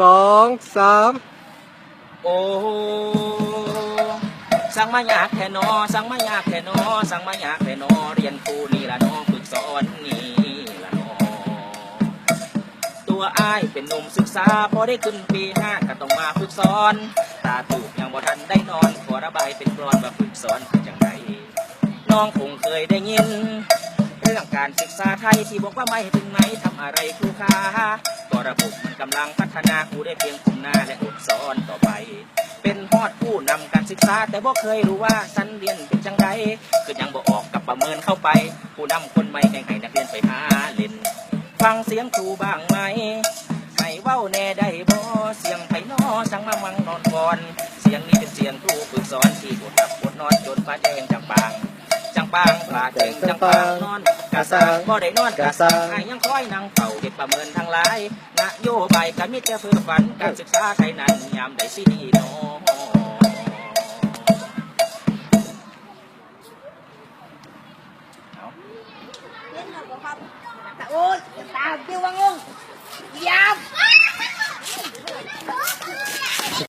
สองสามโอ้สั่งมายากแค่นอสั่งมายากแค่นอสั่งมายากแค่นอเรียนครูนี่ละน้องฝึกสอนนี่ละน้องตัวอ้ายเป็นหนุ่มศึกษาพอได้ขึ้นปีห้าก็ต้องมาฝึกสอน ตาถูกยังบ่ทันได้นอนขอระบายเป็นกรอนว่าฝึกสอนจังไงน้องคงเคยได้ยิน รื่องการศึกษาไทยที่บอกว่าไม่ถึงไหนทำอะไรครูคาก็ระบบมันกำลังพัฒนาครูได้เพียงคุมหน้าและอดสอนต่อไป เป็นฮอดผู้นำการศึกษา แต่บ่เคยรู้ว่าสันเรียนเป็นจังไรคือยังบ่ออกกับประเมินเข้าไป ผู้นำคนใหม่แห่งให้นักเรียนไปหาเล่น ฟังเสียงครูบ้างไหมให้เว้าแน่ได้บ่เสียงไผนอสั่งมามังนอนก่อน เสียงนี้เป็นเสียงครูฝึกสอนที่บทรับทนอนจนฟ้าแดงจังปาง ปางปลาแดงจังปางนอนกะสางบ่ได้นอนกะสางไอ้ยังคอยนั่งเฝ้าเด็กประเมินทางหลายนโยบายการมิตรเพื่อฝันการศึกษาไทยนั้นยามใดสิดีเนอโอ้ยตาเกี่ยววังเอ้